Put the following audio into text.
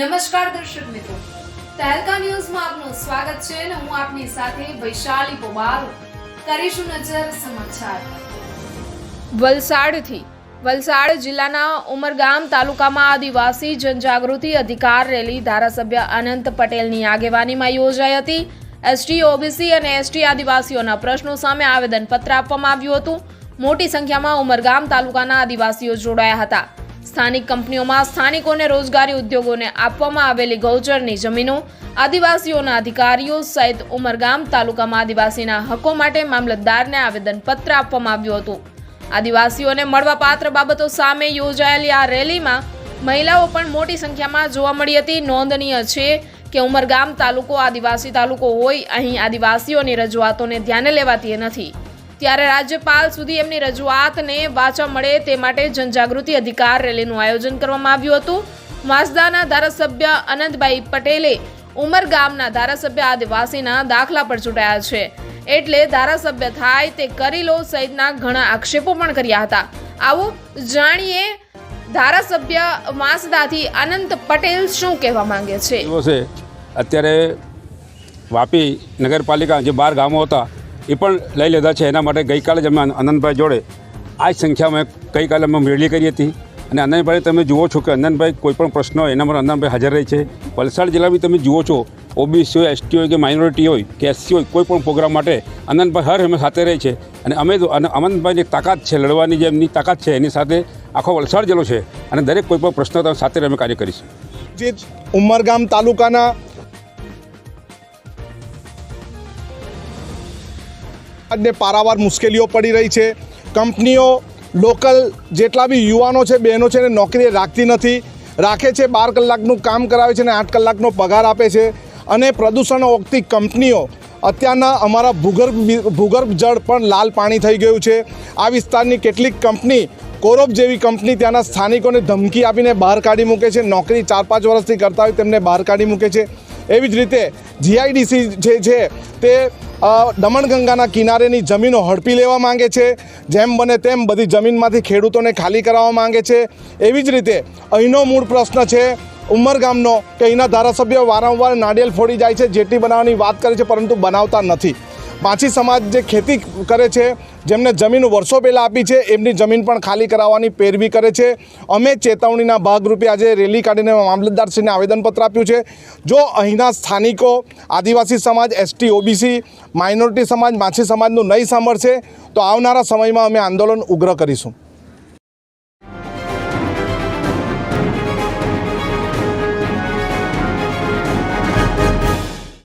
નમસ્કાર દર્શક મિત્રો. તહેલકા ન્યૂઝમાં આપનું સ્વાગત છે અને હું આપની સાથે વૈશાલી પોબાર કરીશું નજર સમાચાર. વલસાડથી, વલસાડ જિલ્લાના ઉમરગામ તાલુકામાં આદિવાસી જનજાગૃતિ અધિકાર રેલી ધારાસભ્ય અનંત પટેલની આગેવાનીમાં યોજાઈ હતી. એસટી, ઓબીસી અને એસટી આદિવાસીઓના પ્રશ્નો સામે આવેદનપત્ર આપવામાં આવ્યું હતું. મોટી સંખ્યામાં ઉમરગામ તાલુકાના આદિવાસીઓ જોડાયા હતા. સ્થાનિક કંપનીઓમાં સ્થાનિકોને રોજગારી ઉદ્યોગોને આપવામાં આવેલી ગૌચરની જમીનો, આદિવાસીઓના અધિકારીઓ સહિત ઉમરગામ તાલુકામાં આદિવાસીના હકો માટે મામલતદારને આવેદનપત્ર આપવામાં આવ્યું હતું. આદિવાસીઓને મળવાપાત્ર બાબતો સામે યોજાયેલી આ રેલીમાં મહિલાઓ પણ મોટી સંખ્યામાં જોવા મળી હતી. નોંધનીય છે કે ઉમરગામ તાલુકો આદિવાસી તાલુકો હોય, અહીં આદિવાસીઓની રજૂઆતોને ધ્યાને લેવાતી નથી. ત્યારે રાજ્યપાલ સુધી એમની રજૂઆતને વાચા મળે તે માટે જનજાગૃતિ અધિકાર રેલીનું આયોજન કરવામાં આવ્યું હતું. માસદાના ધારાસભ્ય અનંતભાઈ પટેલે ઉમર ગામના ધારાસભ્ય આદિવાસીના દાખલા પર ચૂંટાયા છે. એટલે ધારાસભ્ય થાય તે કરી લો સહિતના ઘણા આક્ષેપો પણ કર્યા હતા. આવો જાણીએ ધારાસભ્ય માસદાથી અનંત પટેલ શું કહેવા માંગે છે? અત્યારે વાપી નગરપાલિકા જે બાર ગામો હતા એ પણ લઈ લીધા છે. એના માટે ગઈકાલે જ અમે આનંદભાઈ જોડે આ જ સંખ્યામાં ગઈકાલે અમે મેળવી કરી હતી. અને આનંદભાઈ તમે જુઓ છો કે આનંદભાઈ કોઈપણ પ્રશ્ન હોય, એના માટે આનંદભાઈ હાજર રહે છે. વલસાડ જિલ્લામાં તમે જુઓ છો, ઓબીસી હોય, એસટી હોય કે માઇનોરિટી હોય, કે એસસી હોય, કોઈ પણ પ્રોગ્રામ માટે આનંદભાઈ હર હંમેશા સાથે રહે છે. અને અમે અને અનંતભાઈની તાકાત છે, લડવાની જે એમની તાકાત છે, એની સાથે આખો વલસાડ જિલ્લો છે. અને દરેક કોઈ પણ પ્રશ્ન સાથે અમે કાર્ય કરીશું. જે ઉમરગામ તાલુકાના ને પારાવાર મુશ્કેલીઓ પડી રહી છે. કંપનીઓ, લોકલ જેટલા બી યુવાનો છે, બહેનો છે, એને નોકરીએ રાખતી નથી. રાખે છે, બાર કલાકનું કામ કરાવે છે અને આઠ કલાકનો પગાર આપે છે. અને પ્રદૂષણ ઓગતી કંપનીઓ, અત્યારના અમારા ભૂગર્ભ ભૂગર્ભ જળ પણ લાલ પાણી થઈ ગયું છે. આ વિસ્તારની કેટલીક કંપની, કોરોબ જેવી કંપની ત્યાંના સ્થાનિકોને ધમકી આપીને બહાર કાઢી મૂકે છે. નોકરી ચાર પાંચ વર્ષથી કરતા હોય તેમને બહાર કાઢી મૂકે છે. એવી જ રીતે જીઆઈડીસી જે છે તે દમણગંગાના કિનારેની જમીનો હડપી લેવા માંગે છે. જેમ બને તેમ બધી જમીનમાંથી ખેડૂતોને ખાલી કરાવવા માંગે છે. એવી જ રીતે અહીંનો મૂળ પ્રશ્ન છે ઉમરગામનો કે અહીંના ધારાસભ્યો વારંવાર નાળિયેર ફોડી જાય છે જેટી બનાવવાની વાત કરે છે, પરંતુ બનાવતા નથી. પાંચી સમાજ જે ખેતી કરે છે, જેમને જમીન વર્ષો પહેલાં આપી છે, એમની જમીન પણ ખાલી કરાવવાની પેરવી કરે છે. અમે ચેતવણીના ભાગરૂપે આજે રેલી કાઢીને મામલતદારશ્રીને આવેદનપત્ર આપ્યું છે. જો અહીંના સ્થાનિકો, આદિવાસી સમાજ, એસટી, ઓબીસી, માઇનોરિટી સમાજ, માછી સમાજનું નહીં સાંભળશે, તો આવનારા સમયમાં અમે આંદોલન ઉગ્ર કરીશું.